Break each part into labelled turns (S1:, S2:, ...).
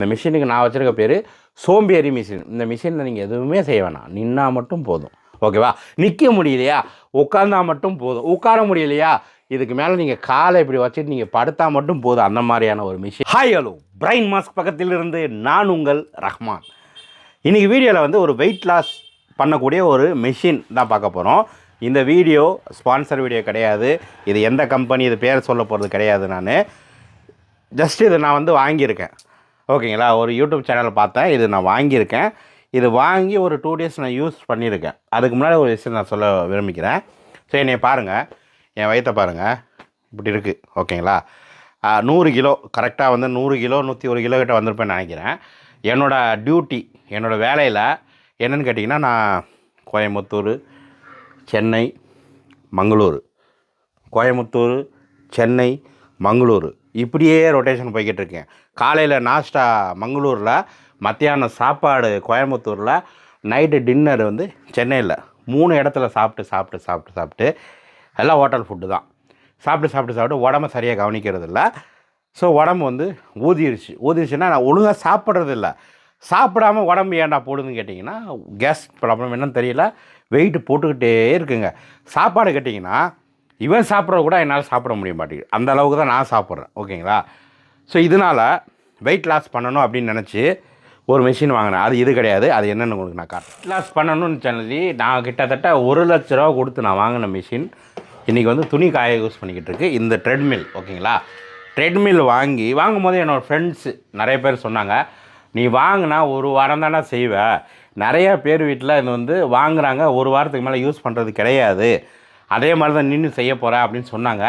S1: இந்த மிஷினுக்கு நான் வச்சுருக்க பேர் சோம்பேறி மிஷின். இந்த மிஷினில் நீங்கள் எதுவுமே செய்ய வேணாம். நின்னால் மட்டும் போதும். ஓகேவா? நிற்க முடியலையா? உட்காந்தா மட்டும் போதும். உட்கார முடியலையா? இதுக்கு மேலே நீங்கள் காலை இப்படி வச்சுட்டு நீங்கள் படுத்தா மட்டும் போதும். அந்த மாதிரியான ஒரு machine. Hi hello brain mask பக்கத்தில் இருந்து நான் உங்கள் ரஹ்மான். இன்றைக்கி வீடியோவில் வந்து ஒரு வெயிட் லாஸ் பண்ணக்கூடிய ஒரு மிஷின் தான் பார்க்க போகிறோம் இந்த வீடியோ ஸ்பான்சர் வீடியோ கிடையாது. இது எந்த கம்பெனி இது பேர் சொல்ல போகிறது கிடையாது நான். ஜஸ்ட் இதை நான் வந்து வாங்கியிருக்கேன். ஓகேங்களா? ஒரு யூடியூப் சேனலை பார்த்தேன். இது நான் வாங்கியிருக்கேன். இது வாங்கி ஒரு டூ டேஸ் நான் யூஸ் பண்ணியிருக்கேன். அதுக்கு முன்னாடி ஒரு விஷயம் நான் சொல்ல விரும்பிக்கிறேன் ஸோ என்னை பாருங்கள் என் வயிற்றை பாருங்கள் இப்படி இருக்குது ஓகேங்களா? நூறு கிலோ. கரெக்டாக வந்து நூறு கிலோ நூற்றி ஒரு கிலோ கிட்ட வந்திருப்பேன்னு நினைக்கிறேன். என்னோடய டியூட்டி என்னோடய வேலையில் என்னென்னு கேட்டிங்கன்னா நான் கோயம்புத்தூர் சென்னை மங்களூர். கோயம்புத்தூர் சென்னை மங்களூர். இப்படியே ரொட்டேஷன் போய்கிட்டு இருக்கேன் காலையில் நாஸ்டா மங்களூரில் மத்தியானம் சாப்பாடு கோயம்புத்தூரில் நைட்டு டின்னர் வந்து சென்னையில். மூணு இடத்துல சாப்பிட்டு சாப்பிட்டு சாப்பிட்டு சாப்பிட்டு எல்லாம் ஹோட்டல் ஃபுட்டு தான். சாப்பிட்டு சாப்பிட்டு சாப்பிட்டு உடம்பு சரியாக கவனிக்கிறது இல்லை ஸோ உடம்பு வந்து ஊதிருச்சு. ஊதிருச்சுன்னா நான் ஒழுங்காக சாப்பிட்றது இல்லை சாப்பிடாம உடம்பு ஏன்டா போடுதுன்னு கேட்டிங்கன்னா கேஸ் ப்ராப்ளம் என்னன்னு தெரியல. வெயிட் போட்டுக்கிட்டே இருக்குங்க. சாப்பாடு கேட்டிங்கன்னா இவன் சாப்பிட்ற கூட என்னால் சாப்பிட முடிய மாட்டேங்குது. அந்த அளவுக்கு தான் நான் சாப்பிட்றேன். ஓகேங்களா? ஸோ இதனால் வெயிட் லாஸ் பண்ணணும் அப்படின்னு நினச்சி ஒரு மிஷின் வாங்கினேன். அது இது கிடையாது. அது என்னென்னு உங்களுக்கு நான் காட்டுறேன். வெயிட் லாஸ் பண்ணணும்னு சொல்லி நான் கிட்டத்தட்ட ஒரு லட்ச ரூபா கொடுத்து நான் வாங்கின மிஷின் இன்றைக்கி வந்து துணி காய யூஸ் பண்ணிக்கிட்டு இருக்கு. இந்த ட்ரெட்மில் ஓகேங்களா? ட்ரெட்மில் வாங்கி வாங்கும் போது என்னோடய ஃப்ரெண்ட்ஸு நிறைய பேர் சொன்னாங்க நீ வாங்கினா ஒரு வாரம் தானே செய்வேன் நிறையா பேர் வீட்டில் இது வந்து வாங்குறாங்க. ஒரு வாரத்துக்கு மேலே யூஸ் பண்ணுறது கிடையாது. அதே மாதிரி தான் நின்று செய்ய போகிறேன் அப்படின்னு சொன்னாங்க.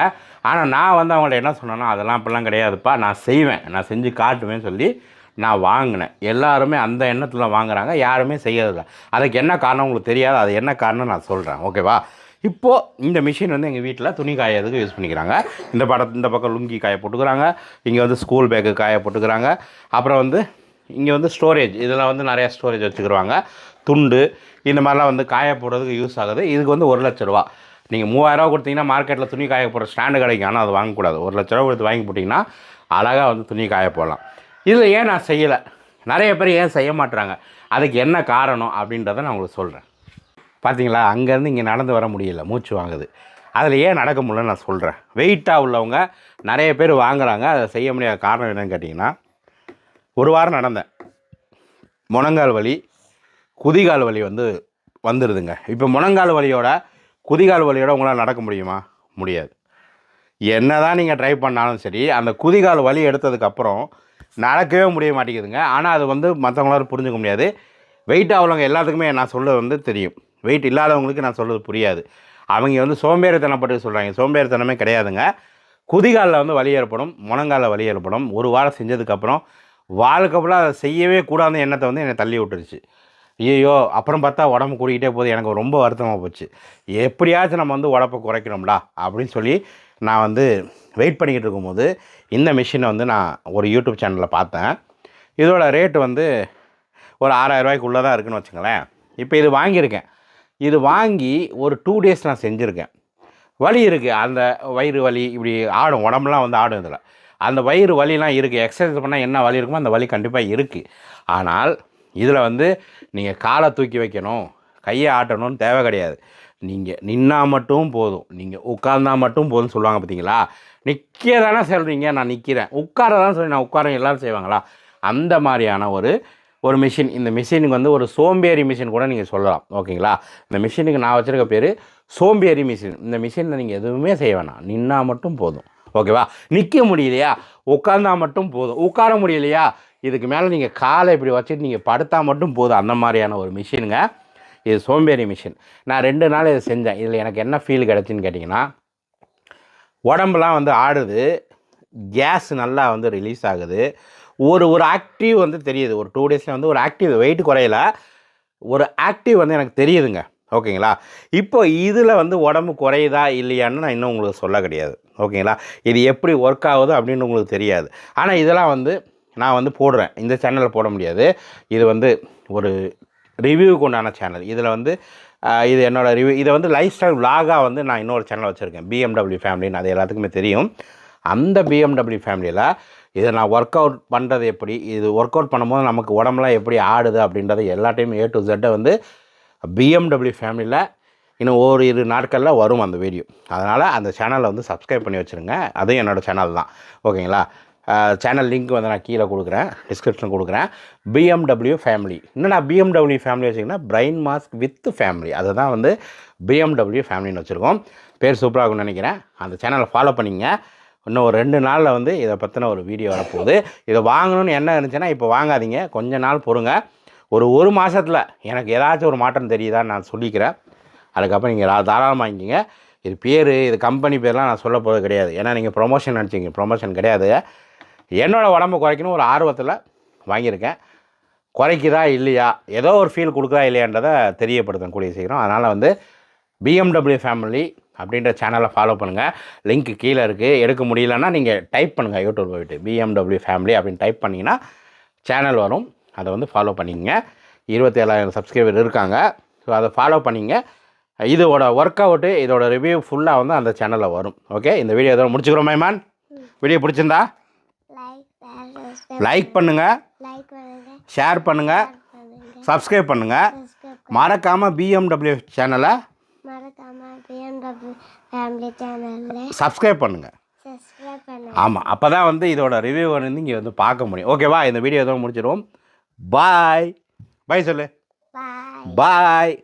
S1: ஆனால் நான் வந்து அவங்கள்ட்ட என்ன சொன்னேன்னா அதெல்லாம் அப்படிலாம் கிடையாதுப்பா நான் செய்வேன். நான் செஞ்சு காட்டுவேன்னு சொல்லி நான் வாங்கினேன். எல்லாருமே அந்த எண்ணத்தில் வாங்குறாங்க. யாருமே செய்யறதில்ல அதுக்கு என்ன காரணம் உங்களுக்கு தெரியாது. அது என்ன காரணம் நான் சொல்கிறேன் ஓகேவா இப்போது இந்த மிஷின் வந்து எங்கள் வீட்டில் துணி காயறதுக்கு யூஸ் பண்ணிக்கிறாங்க. இந்த படம் இந்த பக்கம் லுங்கி காய போட்டுக்கிறாங்க. இங்கே வந்து ஸ்கூல் பேக்கு காய போட்டுக்கிறாங்க. அப்புறம் வந்து இங்கே வந்து ஸ்டோரேஜ் இதில் வந்து நிறையா ஸ்டோரேஜ் வச்சுக்கிருவாங்க துண்டு இந்த மாதிரிலாம் வந்து காய போடுறதுக்கு யூஸ் ஆகுது. இதுக்கு வந்து ஒரு லட்ச ரூபா. நீங்கள் மூவாயிரரூவா கொடுத்தீங்கன்னா மார்க்கெட்டில் துணி காய போடுற ஸ்டாண்டு கிடைக்கும் ஆனால் அது வாங்கக்கூடாது. ஒரு லட்ச ரூபா கொடுத்து வாங்கி போட்டிங்கன்னா அழகாக வந்து துணி காய போடலாம். இதில் ஏன் நான் செய்யலை? நிறைய பேர் ஏன் செய்ய மாட்றாங்க? அதுக்கு என்ன காரணம் அப்படின்றத நான் உங்களுக்கு சொல்கிறேன் பார்த்தீங்களா அங்கேருந்து இங்கே நடந்து வர முடியல மூச்சு வாங்குது. அதில் ஏன் நடக்க முடியலன்னு நான் சொல்கிறேன் வெயிட்டாக உள்ளவங்க நிறைய பேர் வாங்குகிறாங்க அதை செய்ய முடியாத காரணம் என்னென்னு கேட்டிங்கன்னா ஒரு வாரம் நடந்தேன். முழங்கால் வலி குதிகால் வலி வந்து வந்துடுதுங்க இப்போ முழங்கால் வலியோட குதிகால் வலியோட உங்களால் நடக்க முடியுமா? முடியாது. என்ன தான் நீங்கள் ட்ரை பண்ணாலும் சரி அந்த குதிகால் வலி எடுத்ததுக்கப்புறம் நடக்கவே முடிய மாட்டேங்குதுங்க. ஆனால் அது வந்து மற்றவங்களால புரிஞ்சுக்க முடியாது. வெயிட் ஆகலவங்க எல்லாத்துக்குமே நான் சொல்ல வந்து தெரியும். வெயிட் இல்லாதவங்களுக்கு நான் சொல்கிறது புரியாது. அவங்க வந்து சோம்பேறித்தனப்பட்டு சொல்கிறாங்க சோம்பேறித்தனமே கிடையாதுங்க. குதிகாலில் வந்து வலி ஏற்படும் முழங்காலில் வலி ஏற்படும். ஒரு வாரம் செஞ்சதுக்கப்புறம் வாழ்க்கைப்பெல்லாம் அதை செய்யவே கூடாத எண்ணத்தை வந்து என்னை தள்ளி விட்டுருச்சு. ஐயோ அப்புறம் பார்த்தா உடம்பு கூடிக்கிட்டே போகுது. எனக்கு ரொம்ப வருத்தமாக போச்சு. எப்படியாச்சும் நம்ம வந்து உடம்பை குறைக்கணும்டா அப்படின்னு சொல்லி நான் வந்து வெயிட் பண்ணிக்கிட்டு இருக்கும்போது இந்த மிஷினை வந்து நான் ஒரு யூடியூப் சேனலில் பார்த்தேன். இதோட ரேட்டு வந்து ஒரு ஆறாயிரம் ரூபாய்க்குள்ளே தான் இருக்குன்னு வச்சுங்களேன் இப்போ இது வாங்கியிருக்கேன். இது வாங்கி ஒரு டூ டேஸ் நான் செஞ்சுருக்கேன். வலி இருக்குது அந்த வயிறு வலி இப்படி ஆடும். உடம்புலாம் வந்து ஆடும் இதில். அந்த வயிறு வலிலாம் இருக்குது எக்ஸசைஸ் பண்ணால் என்ன வலி இருக்குமோ அந்த வலி கண்டிப்பாக இருக்குது ஆனால் இதில் வந்து நீங்கள் காலை தூக்கி வைக்கணும் கையை ஆட்டணும்னு தேவை கிடையாது. நீங்கள் நின்னா மட்டும் போதும். நீங்கள் உட்கார்ந்தா மட்டும் போதும்னு சொல்லுவாங்க பார்த்தீங்களா? நிற்க தானே சொல்கிறீங்க நான் நிற்கிறேன். உட்கார தான் சொல்லி நான் உட்கார எல்லோரும் செய்வாங்களா? அந்த மாதிரியான ஒரு ஒரு மிஷின் இந்த மிஷினுக்கு வந்து ஒரு சோம்பேறி மிஷின் கூட நீங்கள் சொல்லலாம். ஓகேங்களா? இந்த மிஷினுக்கு நான் வச்சுருக்க பேர் சோம்பேறி மிஷின் இந்த மிஷினில் நீங்கள் எதுவுமே செய்ய வேணாம். நின்னா மட்டும் போதும். ஓகேவா? நிற்க முடியலையா? உட்காந்தா மட்டும் போதும். உட்கார முடியலையா? இதுக்கு மேலே நீங்கள் காலை இப்படி வச்சுட்டு நீங்கள் படுத்தால் மட்டும் போதும். அந்த மாதிரியான ஒரு மிஷினுங்க. இது சோம்பேறி மிஷின். நான் ரெண்டு நாள் இதை செஞ்சேன். இதில் எனக்கு என்ன ஃபீல் கிடச்சின்னு கேட்டிங்கன்னா உடம்புலாம் வந்து ஆடுது. கேஸ் நல்லா வந்து ரிலீஸ் ஆகுது. ஒரு ஒரு ஆக்டிவ் வந்து தெரியுது. ஒரு டூ டேஸில் வந்து ஒரு ஆக்டிவ் வெயிட் குறையல. ஒரு ஆக்டிவ் வந்து எனக்கு தெரியுதுங்க. ஓகேங்களா? இப்போ இதில் வந்து உடம்பு குறையுதா இல்லையான்னு நான் இன்னும் உங்களுக்கு சொல்ல கிடையாது. ஓகேங்களா? இது எப்படி ஒர்க் ஆகுது அப்படின்னு உங்களுக்கு தெரியாது. ஆனால் இதெல்லாம் வந்து நான் வந்து போடுறேன். இந்த சேனலில் போட முடியாது. இது வந்து ஒரு ரிவ்யூவுக்கு உண்டான சேனல் இதில் வந்து இது என்னோடய ரிவ்யூ இதை வந்து லைஃப் ஸ்டைல் விலாகாக வந்து நான் இன்னொரு சேனல் வச்சுருக்கேன். பிஎம்டபிள்யூ ஃபேமிலின்னு அது எல்லாத்துக்குமே தெரியும். அந்த பிஎம்டபிள்யூ ஃபேமிலியில் இதை நான் ஒர்க் அவுட் பண்ணுறது எப்படி இது ஒர்க் அவுட் பண்ணும்போது நமக்கு உடம்புலாம் எப்படி ஆடுது அப்படின்றத எல்லாத்தையும் ஏ டு ஜெட்டை வந்து பிஎம்டபிள்யூ ஃபேமிலியில் இன்னும் ஒரு இரு நாட்களில் வரும் அந்த வீடியோ அதனால் அந்த சேனலை வந்து சப்ஸ்கிரைப் பண்ணி வச்சுருங்க. அதுவும் என்னோடய சேனல் தான். ஓகேங்களா? சேனல் லிங்க் வந்து நான் கீழே கொடுக்குறேன் டிஸ்கிரிப்ஷன் கொடுக்குறேன். பிஎம்டபிள்யூ ஃபேமிலி என்னடா பிஎம்டபிள்யூ ஃபேமிலி வச்சிங்கன்னா பிரைன் மாஸ்க் வித் ஃபேமிலி அதை தான் வந்து பிஎம்டபிள்யூ ஃபேமிலின்னு வச்சுருக்கோம். பேர் சூப்பராக இருக்கும்னு நினைக்கிறேன். அந்த சேனலை ஃபாலோ பண்ணிங்க. இன்னும் ஒரு ரெண்டு நாளில் வந்து இதை பற்றின ஒரு வீடியோ வரப்போகுது. இதை வாங்கணும்னு என்ன இருந்துச்சுன்னா இப்போ வாங்காதீங்க. கொஞ்ச நாள் பொறுங்க. ஒரு ஒரு மாதத்தில் எனக்கு ஏதாச்சும் ஒரு மாற்றம் தெரியுதான்னு நான் சொல்லிக்கிறேன். அதுக்கப்புறம் நீங்கள் தாராளமாக வாங்கிக்கிங்க. இது பேர் இது கம்பெனி பேர்லாம் நான் சொல்ல போகிறது கிடையாது. ஏன்னா நீங்கள் ப்ரொமோஷன் நினச்சிங்க. ப்ரொமோஷன் கிடையாது. என்னோடய உடம்பு குறைக்கணும் ஒரு ஆர்வத்தில் வாங்கியிருக்கேன். குறைக்குதா இல்லையா? ஏதோ ஒரு ஃபீல் கொடுக்குதா இல்லையான்றதை தெரியப்படுத்தேன் கூடிய சீக்கிரம். அதனால் வந்து பிஎம்டபிள்யூ ஃபேமிலி அப்படின்ற சேனலை ஃபாலோ பண்ணுங்கள் லிங்க் கீழே இருக்குது எடுக்க முடியலன்னா நீங்கள் டைப் பண்ணுங்கள் யூடியூப் போயிட்டு பிஎம்டபிள்யூ ஃபேமிலி அப்படின்னு டைப் பண்ணிங்கன்னா சேனல் வரும். அதை வந்து ஃபாலோ பண்ணிக்கங்க. இருபத்தேழாயிரம் சப்ஸ்கிரைபர் இருக்காங்க. ஸோ அதை ஃபாலோ பண்ணிங்க. இதோட ஒர்க் அவுட்டு இதோட ரிவ்யூ ஃபுல்லாக வந்து அந்த சேனலில் வரும். ஓகே இந்த வீடியோ இதோட முடிச்சுக்கிறோம் மைமான் வீடியோ பிடிச்சிருந்தா?
S2: லைக்
S1: பண்ணுங்கள் ஷேர் பண்ணுங்கள்
S2: பண்ணுங்க.
S1: சப்ஸ்கிரைப் பண்ணுங்கள் மறக்காமல் பிஎம்டபிள்யூ சேனலை சப்ஸ்கிரைப் பண்ணுங்கள் ஆமாம் அப்போ தான் வந்து இதோட ரிவ்யூ வந்து இங்கே வந்து பார்க்க முடியும். ஓகேவா இந்த வீடியோ இதோட முடிச்சிடுவோம் பாய் பாய் சொல்லு. பாய்